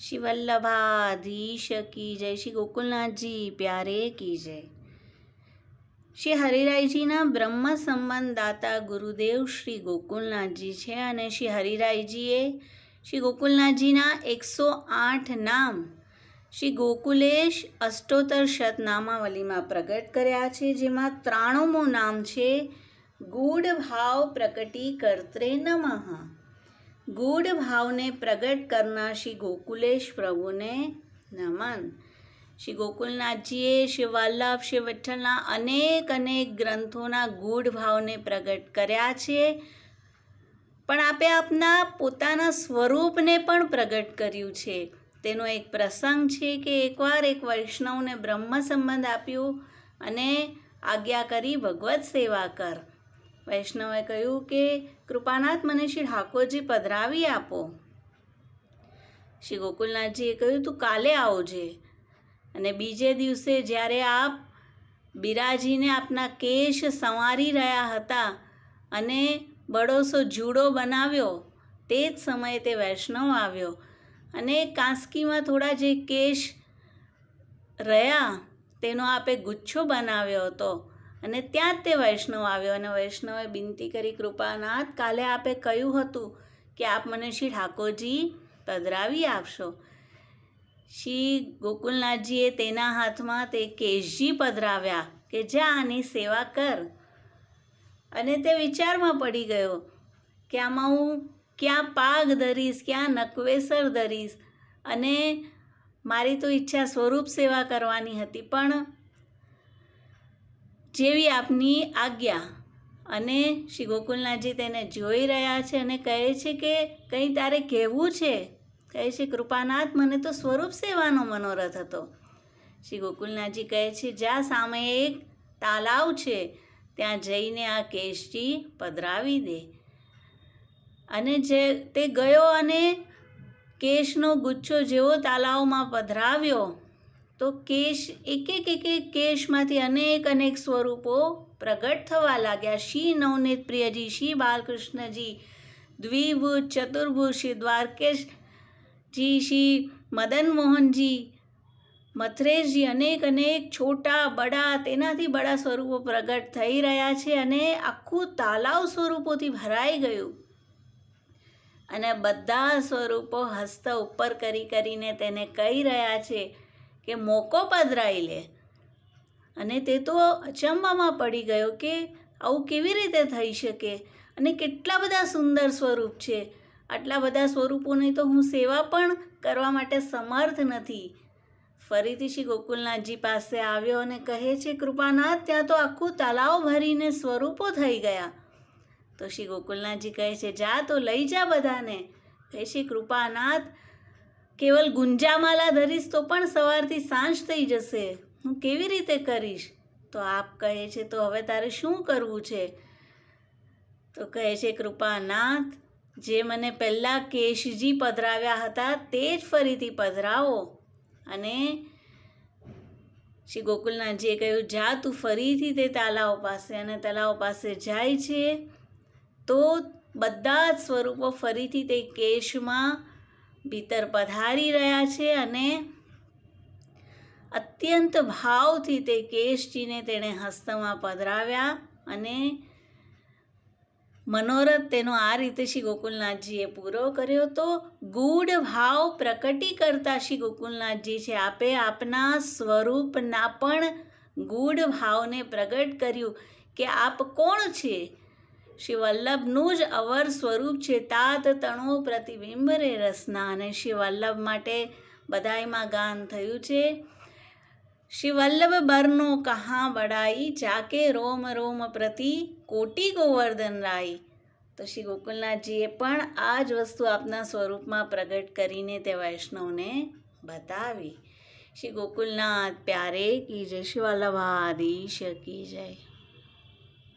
શ્રી વલ્લભાધીશ કી જય શ્રી ગોકુલનાથજી પ્યારે કી જય શ્રી હરિરાયજીના બ્રહ્મ સંબંધદાતા ગુરુદેવ શ્રી ગોકુલનાથજી છે અને શ્રી હરિરાયજીએ શ્રી ગોકુલનાથજીના એકસો આઠ નામ શ્રી ગોકુલેશ અષ્ટોત્તર શતનામાવલીમાં પ્રગટ કર્યા છે જેમાં ત્રાણુમું નામ છે ગૂઢ ભાવ પ્રકટી કર્ત્રે નમઃ ગૂઢ ભાવને પ્રગટ કરનાર શ્રી ગોકુલેશ પ્રભુને નમન. શ્રી ગોકુલનાથજીએ, શ્રી વલ્લભ, શ્રી વિઠ્ઠલના અનેક અનેક ગ્રંથોના ગૂઢ ભાવને પ્રગટ કર્યા છે. પણ આપે આપના પોતાના સ્વરૂપને પણ પ્રગટ કર્યું છે. તેનો એક પ્રસંગ છે કે એકવાર એક વૈષ્ણવને બ્રહ્મ સંબંધ આપ્યું અને આજ્ઞા કરી, ભગવત સેવા કર. વૈષ્ણવે કહ્યું કે, કૃપાનાથ મને શ્રી ઠાકોરજી પધરાવી આપો. શ્રી ગોકુલનાથજીએ કહ્યું, તું કાલે આવજે અને બીજે દિવસે જ્યારે આપ બિરાજીને આપના કેશ સંવારી રહ્યા હતા અને બડોસો જુડો બનાવ્યો, તે જ સમયે તે વૈષ્ણવ આવ્યો અને કાંસકીમાં થોડા જે કેશ રહ્યા, તેનો આપે ગુચ્છો બનાવ્યો હતો. અને ત્યાં જ તે વૈષ્ણવ આવ્યો અને વૈષ્ણવે બિનતી કરી કૃપાનાથ, કાલે આપે કહ્યું હતું કે આપ મને શ્રી ઠાકોરજી પધરાવી આપશો. શ્રી ગોકુલનાથજીએ તેના હાથમાં તે કેશજી પધરાવ્યા કે જા આની સેવા કર. અને તે વિચારમાં પડી ગયો કે આમાં હું ક્યાં પાગ ધરીશ, ક્યાં નકવેસર ધરીશ અને મારી તો ઈચ્છા સ્વરૂપ સેવા કરવાની હતી પણ જેવી આપની આજ્ઞા. અને શ્રી ગોકુલનાથજી તેને જોઈ રહ્યા છે અને કહે છે કે કંઈ તારે કહેવું છે? કહે છે, કૃપાનાથ, મને તો સ્વરૂપ સેવાનો મનોરથ હતો. શ્રી ગોકુલનાથજી કહે છે જ્યાં સામે એક તાલાવ છે. ત્યાં જઈને આ કેશજી પધરાવી દે. અને જે તે ગયો અને કેશનો ગુચ્છો જેવો તાલાવમાં પધરાવ્યો. તો કેશ એક એક એક એક કેશમાંથી અનેક અનેક સ્વરૂપો પ્રગટ થવા લાગ્યા. શ્રી નવનીત પ્રિયજી, શ્રી બાલકૃષ્ણજી, દ્વિભુજ, ચતુર્ભુજ, શ્રી દ્વારકેશજી, શ્રી મદન મોહનજી મથરેશજી અનેક અનેક છોટા, બડા તેનાથી બડા સ્વરૂપો પ્રગટ થઈ રહ્યા છે અને આખું તાલાવ સ્વરૂપોથી ભરાઈ ગયું. અને બધા સ્વરૂપો હસ્ત ઉપર કરી કરીને તેને કહી રહ્યા છે. કે મોકો પધરાઈ લે. અને તે તો અચંબામાં પડી ગયો કે આવું કેવી રીતે થઈ શકે? અને કેટલા બધા સુંદર સ્વરૂપ છે. આટલા બધા સ્વરૂપોની તો હું સેવા પણ કરવા માટે સમર્થ નથી. ફરીથી શ્રી ગોકુલનાથજી પાસે આવ્યો અને કહે છે, કૃપાનાથ, ત્યાં તો આખું તલાવ ભરીને સ્વરૂપો થઈ ગયા. તો શ્રી ગોકુલનાથજી કહે છે, જા તો લઈ જા બધાને. કહે છે, કૃપાનાથ કેવલ ગુંજામાલા ધરીશ તો પણ સવારથી સાંજ થઈ જશે. હું કેવી રીતે કરીશ? તો આપ કહે છે, તો હવે તારે શું કરવું છે? તો કહે છે, કૃપાનાથ, જે મને પહેલાં કેશજી પધરાવ્યા હતા તે જ ફરીથી પધરાવો. અને શ્રી ગોકુલનાથજીએ કહ્યું, જા, તું ફરીથી તે તલાવ પાસે. અને તલાવ પાસે જાય છે, તો બધા જ સ્વરૂપો ફરીથી તે કેશમાં ભીતર પધારી રહ્યા છે અને અત્યંત ભાવથી તે કેશજીને તેણે હસ્તમાં પધરાવ્યા અને મનોરથ તેનો આ રીતે શ્રી ગોકુલનાથજીએ પૂરો કર્યો. તો ગૂઢ ભાવ પ્રકટી કરતા શ્રી ગોકુલનાથજી છે, આપે આપના સ્વરૂપના પણ ગૂઢ ભાવને પ્રગટ કર્યું કે આપ કોણ છે? શ્રી વલ્લભનું જ અવર સ્વરૂપ છે તાત તણો પ્રતિબિંબ રે રસના અને શ્રી વલ્લભ માટે બધાયમાં ગાન થયું છે. શ્રી વલ્લભ બરનો કહાં બડાઈ જાકે રોમ રોમ પ્રતિ કોટી ગોવર્ધન રાઈ. તો શ્રી ગોકુલનાથજીએ પણ આ જ વસ્તુ આપના સ્વરૂપમાં પ્રગટ કરીને તે વૈષ્ણવને બતાવી. શ્રી ગોકુલનાથ, પ્યારે કી જય, શ્રી વલ્લભાધીશ કી જય.